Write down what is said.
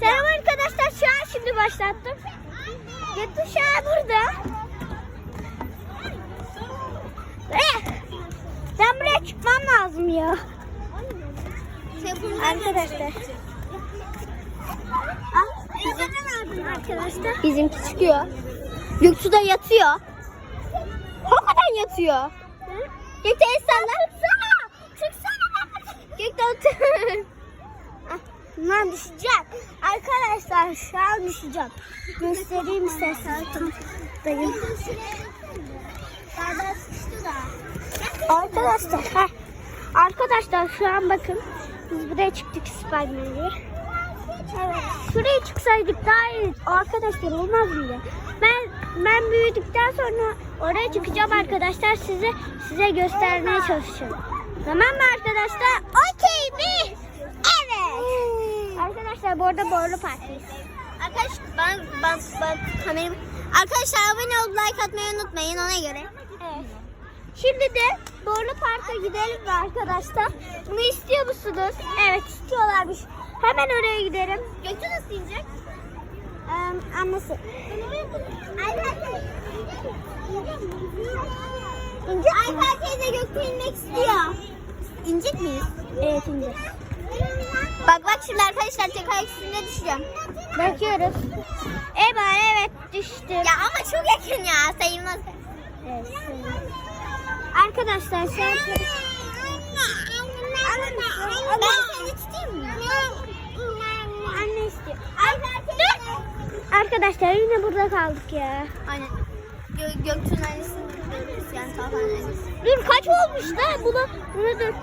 Selam arkadaşlar. Şu an şimdi başlattım. Götü şu an burada. Eh, ben buraya çıkmam lazım ya. Arkadaşlar. Arkadaşlar. Bizimki çıkıyor. Göktuğ da yatıyor. Hakikaten yatıyor. Göktuğ el Ben düşeceğim. Arkadaşlar şu an düşeceğim. Göstereyim istersen. Dayım. Arkadaşlar. heh. Arkadaşlar şu an bakın. Biz buraya çıktık Spiderman'e. Evet. Şuraya çıksaydık daha iyi. Arkadaşlar olmaz mıydı? Ben ben büyüdükten sonra oraya çıkacağım arkadaşlar. Size size göstermeye çalışacağım. Tamam mı arkadaşlar? Okey mi? Arkadaşlar bu arada Borlu Park'tayız. Arkadaşlar ben ben ben kameramı Arkadaşlar abone olup like atmayı unutmayın ona göre. Evet. Şimdi de Borlu Park'a gidelim mi arkadaşlar? Bunu istiyor musunuz? Evet istiyorlarmış. Hemen oraya gidelim. Gökçe nasıl inecek? Ee, annesi. İnce Ayfer teyze Gökçe inmek istiyor. İnecek miyiz? Evet ince. Bak bak şimdi arkadaşlar tek ayak üstünde düşeceğim. Bakıyoruz. Eba evet düştü. Ya ama çok yakın ya sayılmaz. Evet, sayılır. Arkadaşlar şu an... Ben seni tutayım mı? Anne istiyor. Teyze. Arkadaşlar yine burada kaldık ya. Aynen. Gö Gökçe'nin annesi. Yani. Dur kaç olmuş da bunu bunu dur.